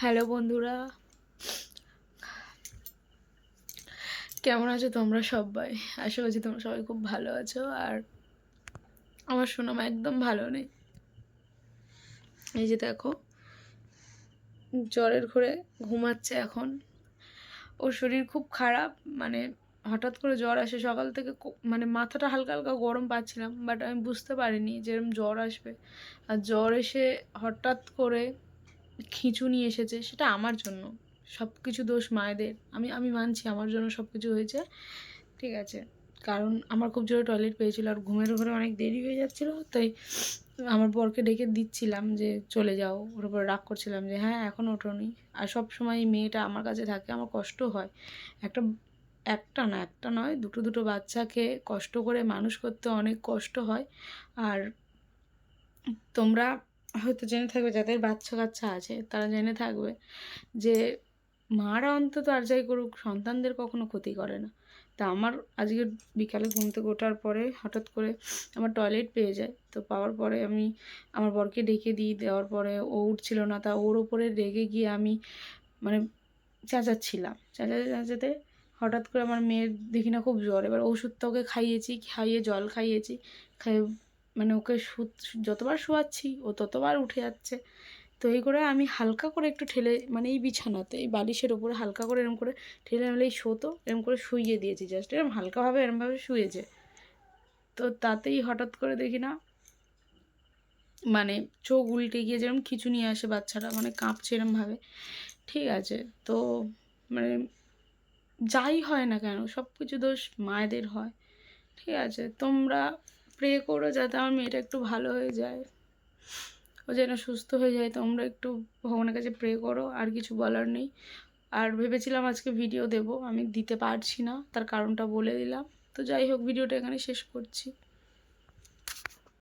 Hello বন্ধুরা। কেমন আছো তোমরা সবাই? আশা করছি তোমরা সবাই খুব ভালো আছো। আর আমার সুনাম একদম ভালো নেই। এই যে দেখো, জ্বরের ঘরে ঘুমাচ্ছে এখন। ওর শরীর খুব খারাপ মানে হঠাৎ করে জ্বর আসে, সকাল থেকে মানে মাথাটা হালকা হালকা গরম পাচ্ছিলাম বাট আমি বুঝতে পারিনি যে এরকম জ্বর আসবে। আর জ্বর এসে হঠাৎ করে খিঁচুনি এসেছে, সেটা আমার জন্য। সব কিছু দোষ মায়েদের। আমি আমি মানছি আমার জন্য সব কিছু হয়েছে, ঠিক আছে। কারণ আমার খুব জোরে টয়লেট পেয়েছিল আর ঘুমের ঘরে অনেক দেরি হয়ে যাচ্ছিল, তাই আমার বরকে ডেকে দিচ্ছিলাম যে চলে যাও। ওর উপরে রাগ করছিলাম যে হ্যাঁ এখন ওঠোনি আর সব সময় মেয়েটা আমার কাছে থাকে, আমার কষ্ট হয়। একটা একটা না, একটা নয়, দুটো দুটো বাচ্চাকে কষ্ট করে মানুষ করতে অনেক কষ্ট হয়। আর তোমরা হয়তো জেনে থাকবে, যাদের বাচ্চা কাচ্চা আছে, তারা জেনে থাকবে যে মারা অন্তত আর যাই করুক, সন্তানদের কখনো ক্ষতি করে না। তা আমার আজকে বিকালে ঘুম থেকে ওঠার পরে হঠাৎ করে আমার টয়লেট পেয়ে যায়। তো পাওয়ার পরে আমি আমার বরকে ডেকে দিই, দেওয়ার পরে ও উঠছিল না, তা ওর ওপরে রেগে গিয়ে আমি মানে চেঁচাচ্ছিলাম। চেঁচাতে চেঁচাতে হঠাৎ করে আমার মেয়ের দেখি না খুব জ্বর, এবার ওষুধটা ওকে খাইয়েছি, খাইয়ে জল খাইয়েছি, খাইয়ে মানে ওকে শু, যতবার শোয়াচ্ছি, ও ততবার উঠে যাচ্ছে। তো এই করে আমি হালকা করে একটু ঠেলে মানে এই বিছানাতে, এই বালিশের ওপরে হালকা করে এরম করে ঠেলে নাহলে এই শোতো এরম করে শুইয়ে দিয়েছি জাস্ট এরম হালকাভাবে, এরমভাবে শুয়েছে। তো তাতেই হঠাৎ করে দেখি না মানে চোখ উল্টে গিয়ে যেরকম খিচু নিয়ে আসে বাচ্চারা মানে কাঁপছে এরমভাবে। ঠিক আছে, তো মানে যাই হয় না কেন সব কিছু দোষ মায়েদের হয়। ঠিক আছে, তোমরা প্রে করো যাতে আমার মেয়েটা একটু ভালো হয়ে যায়। ও যেন সুস্থ হয়ে যায়, তোমরা একটু ভগবানের কাছে প্রে করো, আর কিছু বলার নেই। আর ভেবেছিলাম আজকে ভিডিও দেব, আমি দিতে পারছি না, তার কারণটা বলে দিলাম। তো যাই হোক ভিডিওটা এখানে শেষ করছি।